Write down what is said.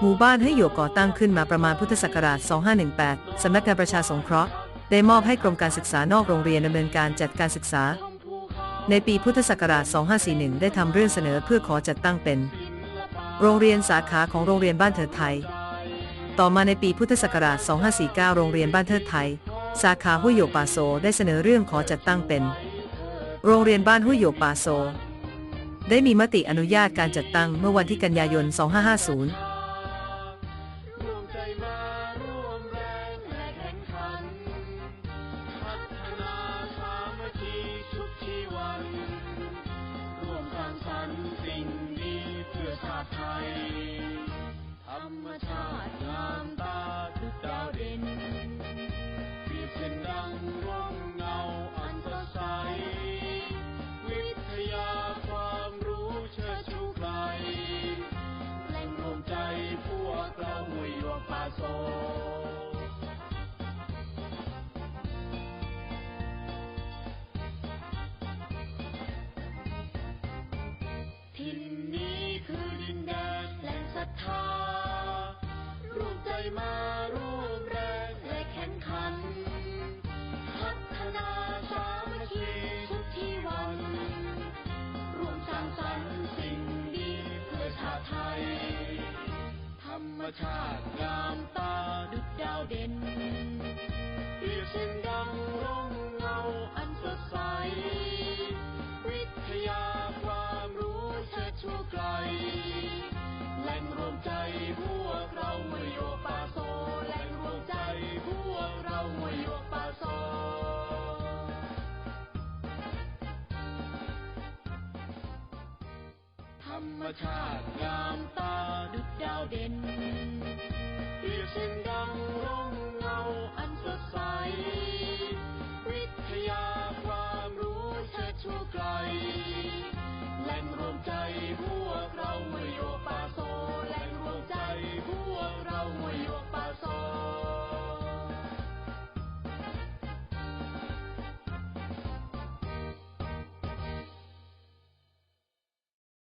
หมู่บ้านให้หยวกก่อตั้งขึ้นมาประมาณพุทธศักราช 2518 สำนักงานประชาสงเคราะห์ ได้มอบให้กรมการศึกษานอกโรงเรียนดำเนินการจัดการศึกษา ในปีพุทธศักราช 2541 ได้ทำเรื่องเสนอเพื่อขอจัดตั้งเป็น โรงเรียนสาขาของโรงเรียนบ้านเถิดไทย ต่อมาในปีพุทธศักราช 2549 โรงเรียนบ้านเทิดไทย สาขาห้วยโยปาโซได้เสนอเรื่องขอจัดตั้งเป็น โรงเรียนบ้านห้วยโยปาโซ ได้มีมติอนุญาตการจัดตั้งเมื่อวันที่กันยายน 2550 หยวกป่าโซทินนี้คือดินแดนแหล่งศรัทธาร่วมใจมา ชาติงามตาดุจดาวเด่นเปรียบเช่นดัง รรมชาติงามตาดุจดาวเด่นเปรียบเช่นดังร่มเงาอัน